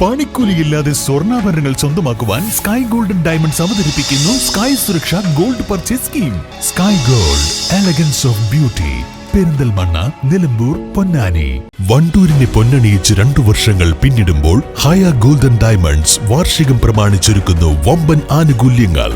പണിക്കൂലിയില്ലാതെ സ്വർണാഭരണങ്ങൾ സ്വന്തമാക്കുവാൻ sky golden diamonds അവതരിപ്പിക്കുന്നു sky Suraksha gold purchase scheme sky gold elegance of beauty Perinthalmanna Nilambur Ponnani. വണ്ടൂരിനെ പൊന്നണിയിച്ച് രണ്ടു വർഷങ്ങൾ പിന്നിടുമ്പോൾ ഹയ ഗോൾഡൻ ഡയമണ്ട്സ് വാർഷികം പ്രമാണിച്ചൊരുക്കുന്നു വമ്പൻ ആനുകൂല്യങ്ങൾ.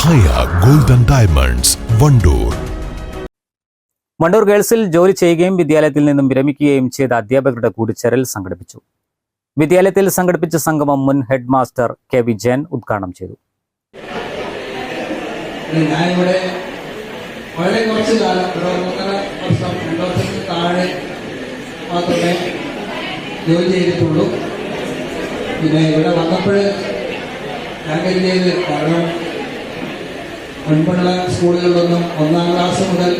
Haya golden diamonds Wandoor. Wandoor ഗേൾസിൽ ജോലി ചെയ്യുകയും വിദ്യാലയത്തിൽ നിന്നും വിരമിക്കുകയും ചെയ്ത അധ്യാപകരുടെ കൂടിച്ചേരൽ സംഘടിപ്പിച്ചു. വിദ്യാലയത്തിൽ സംഘടിപ്പിച്ച സംഗമം മുൻ head master K V Jayan ഉദ്ഘാടനം ചെയ്തു. ഞാനിവിടെ വളരെ കുറച്ച് കാലം ഒരു ഒന്നര വർഷം രണ്ടു വർഷത്തിന് താഴെ മാത്രമേ ജോലി ചെയ്തിട്ടുള്ളൂ. പിന്നെ ഇവിടെ വന്നപ്പോൾ ഞാൻ കരുതിയത് കാരണം മുൻപുള്ള സ്കൂളുകളിലൊന്നും ഒന്നാം ക്ലാസ് മുതൽ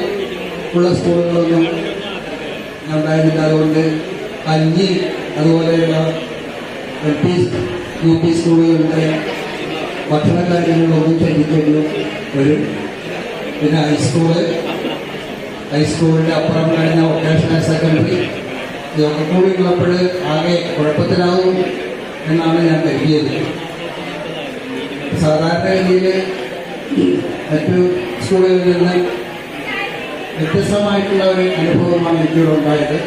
ഉള്ള സ്കൂളുകളൊന്നും ഉണ്ടായിരുന്നില്ല. അതുകൊണ്ട് കഞ്ഞി അതുപോലെയുള്ള എൽ പി യു പി സ്കൂളുകളുടെ ഭക്ഷണ കാര്യങ്ങളൊന്നും ശ്രദ്ധിക്കേണ്ടി വരും പിന്നെ ഹൈസ്കൂൾ ഹൈസ്കൂളിന്റെ അപ്പുറം കഴിഞ്ഞ വൊക്കേഷണൽ സെക്കൻഡറി ഇതൊക്കെ കൂടി ഉള്ളപ്പോൾ ആകെ കുഴപ്പത്തിലാവും എന്നാണ് ഞാൻ കരുതിയത്. സാധാരണ രീതിയിൽ മറ്റു സ്കൂളുകളിൽ നിന്ന് വ്യത്യസ്തമായിട്ടുള്ള ഒരു അനുഭവമാണ് എനിക്കിവിടെ ഉണ്ടായത്.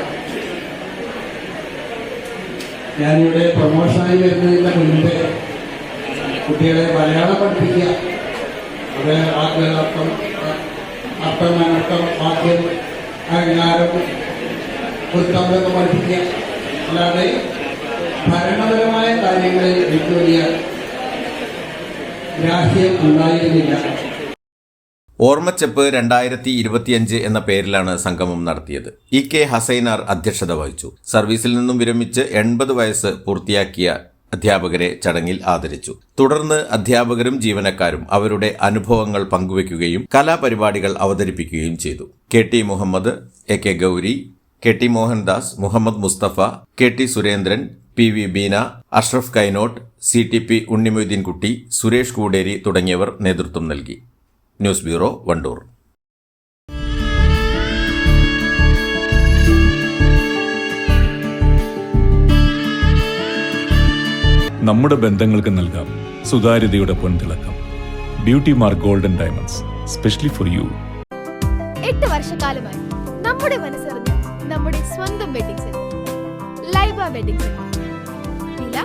ഞാനിവിടെ പ്രൊമോഷനായി വരുന്നതിന് മുൻപേ കുട്ടികളെ മലയാളം പഠിപ്പിക്കുക. അത് വാക്കുകൾ അർത്ഥം അനർത്ഥം ആദ്യം അലങ്കാരം വൃത്തങ്ങളൊക്കെ പഠിപ്പിക്കുക. അല്ലാതെ ഭരണപരമായ കാര്യങ്ങളിൽ എനിക്ക് വലിയ ഗ്രാഹ്യം ഉണ്ടായിരുന്നില്ല. ഓർമ്മച്ചെപ്പ് രണ്ടായിരത്തി ഇരുപത്തിയഞ്ച് എന്ന പേരിലാണ് സംഗമം നടത്തിയത്. ഇ കെ ഹസൈനാർ അധ്യക്ഷത വഹിച്ചു. സർവീസിൽ നിന്നും വിരമിച്ച് എൺപത് വയസ്സ് പൂർത്തിയാക്കിയ അധ്യാപകരെ ചടങ്ങിൽ ആദരിച്ചു. തുടർന്ന് അധ്യാപകരും ജീവനക്കാരും അവരുടെ അനുഭവങ്ങൾ പങ്കുവയ്ക്കുകയും കലാപരിപാടികൾ അവതരിപ്പിക്കുകയും ചെയ്തു. K T Muhammad A K Gauri K T Mohandas Muhammad Musthafa K T Surendran P V Beena Ashraf Kainott C T P Unnimoideen Kutty Suresh Kooderi തുടങ്ങിയവർ നേതൃത്വം നൽകി. News bureau Wandoor. നമ്മുടെ ബന്ധങ്ങൾക്ക് നൽകാം സുതാര്യതയുടെ പൊൻതിളക്കം. Beauty mark golden diamonds specially for you എട്ട് വർഷക്കാലമായി നമ്മുടെ മനസ്സറിഞ്ഞ് നമ്മുടെ സ്വന്തം wedding centre Laiba wedding centre വില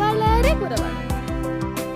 വളരെ കുറവാണ്.